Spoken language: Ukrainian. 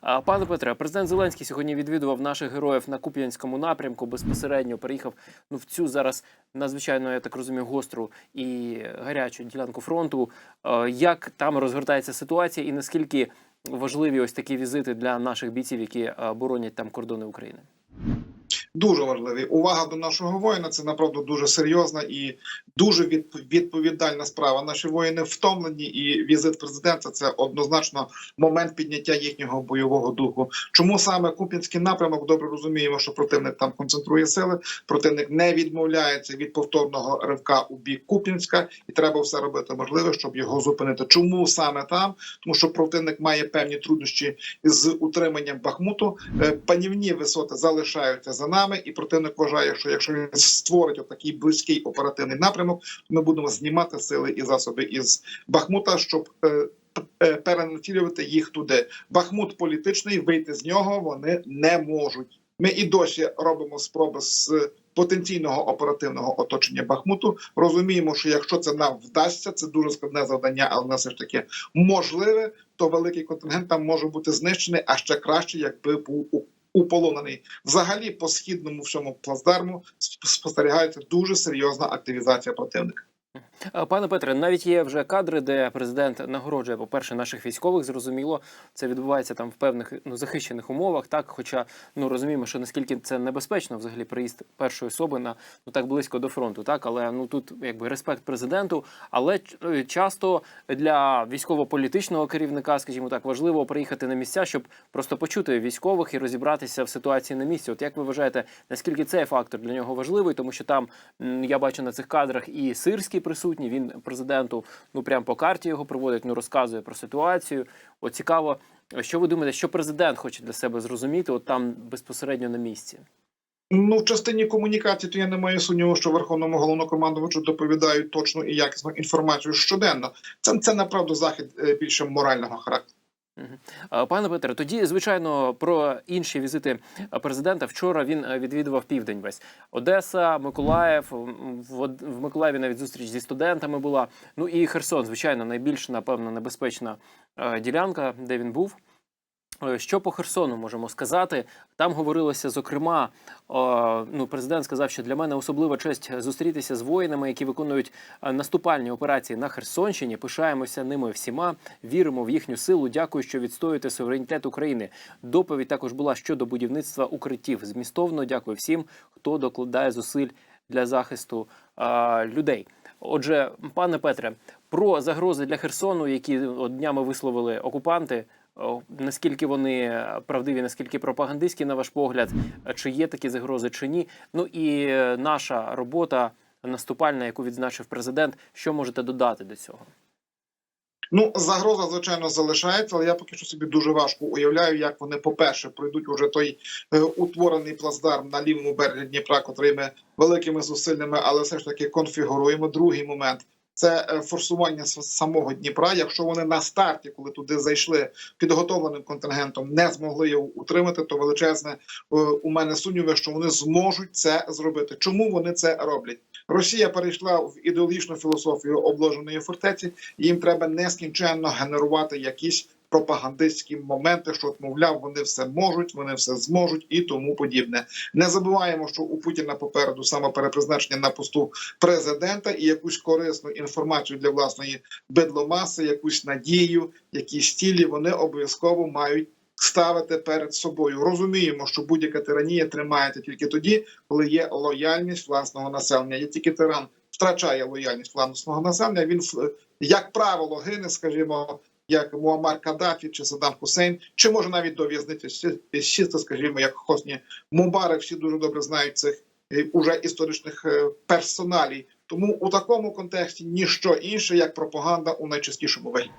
Пане Петре, президент Зеленський сьогодні відвідував наших героїв на Куп'янському напрямку. Безпосередньо переїхав ну в цю зараз надзвичайно, я так розумію, гостру і гарячу ділянку фронту. Як там розгортається ситуація, і наскільки важливі ось такі візити для наших бійців, які боронять там кордони України? Дуже важливий. Увага до нашого воїна це направду дуже серйозна і дуже відповідальна справа. Наші воїни втомлені, і візит президента це однозначно момент підняття їхнього бойового духу. Чому саме Куп'янський напрямок? Добре розуміємо, що противник там концентрує сили. Противник не відмовляється від повторного ривка у бік Куп'янська, і треба все робити можливе, щоб його зупинити. Чому саме там? Тому що противник має певні труднощі з утриманням Бахмуту. Е, Панівні висоти залишаються за нами, і противник вважає, що якщо він створить отакий близький оперативний напрямок, то ми будемо знімати сили і засоби із Бахмута, щоб е, е, перенацілювати їх туди. Бахмут політичний, вийти з нього вони не можуть. Ми і досі робимо спроби з потенційного оперативного оточення Бахмуту. Розуміємо, що якщо це нам вдасться, це дуже складне завдання, але воно все ж таки можливе, то великий контингент там може бути знищений, а ще краще, якби був у- уполонений. Взагалі, по східному всьому плацдарму сп- спостерігається дуже серйозна активізація противника. Пане Петре, навіть є вже кадри, де президент нагороджує, по-перше, наших військових. Зрозуміло, це відбувається там в певних ну захищених умовах. Так, хоча ну розуміємо, що наскільки це небезпечно, взагалі приїзд першої особи на ну так близько до фронту. Так, але ну тут якби респект президенту. Але е, часто для військово-політичного керівника, скажімо так, важливо приїхати на місця, щоб просто почути військових і розібратися в ситуації на місці. От як ви вважаєте, наскільки цей фактор для нього важливий, тому що там я бачу на цих кадрах і сирський присутній. Він президенту ну прям по карті його проводить, ну розказує про ситуацію. От цікаво, що ви думаєте, що президент хоче для себе зрозуміти, от там безпосередньо на місці. Ну, в частині комунікації, то я не маю сумніву, що верховному головнокомандувачу доповідають точну і якісну інформацію щоденно. Це це направду захід е, більше морального характеру. А, Пане Петре, тоді звичайно про інші візити президента. Вчора він е, відвідував південь весь Одеса, Миколаїв. В, Миколаєві навіть зустріч зі студентами була. Ну і Херсон, звичайно, найбільш напевно небезпечна е, ділянка, де він був. Е, Що по Херсону можемо сказати? Там говорилося, зокрема, ну, президент сказав, що для мене особлива честь зустрітися з воїнами, які виконують е, наступальні операції на Херсонщині. Пишаємося ними всіма, віримо в їхню силу. Дякую, що відстоюєте суверенітет України. Доповідь також була щодо будівництва укриттів. Змістовно дякую всім, хто докладає зусиль для захисту е, людей. Отже, пане Петре, про загрози для Херсону, які днями висловили окупанти. Наскільки вони правдиві, наскільки пропагандистські, на ваш погляд, чи є такі загрози, чи ні? Ну і е, наша робота наступальна, яку відзначив президент. Що можете додати до цього? Ну, загроза, звичайно, залишається, але я поки що собі дуже важко уявляю, як вони, по-перше, пройдуть уже той е, утворений плацдарм на лівому березі Дніпра, котрий ми великими зусиллями, але все ж таки конфігуруємо. Другий момент. Це е, форсування самого Дніпра. Якщо вони на старті, коли туди зайшли підготовленим контингентом, не змогли його утримати, то величезне е, у мене сумніви, що вони зможуть це зробити. Чому вони це роблять? Росія перейшла в ідеологічну філософію обложеної фортеці. Їм треба нескінченно генерувати якісь пропагандистські моменти, що мовляв, вони все можуть, вони все зможуть і тому подібне. Не забуваємо, що у Путіна попереду самоперепризначення на посту президента і якусь корисну інформацію для власної бедломаси, якусь надію, якісь цілі вони обов'язково мають. Ставити перед собою розуміємо, що будь-яка тиранія тримається тільки тоді, коли є лояльність власного населення. Є тільки тиран втрачає лояльність власного населення. Він в- як правило гине, скажімо, як Муаммар Каддафі чи Саддам Хусейн, чи може навіть до в'язниці сі- сісти, скажімо, як Хосні Мубарак. Всі дуже добре знають цих е, уже історичних е, персоналій. Тому у такому контексті ніщо інше як пропаганда у найчастішому вигляді.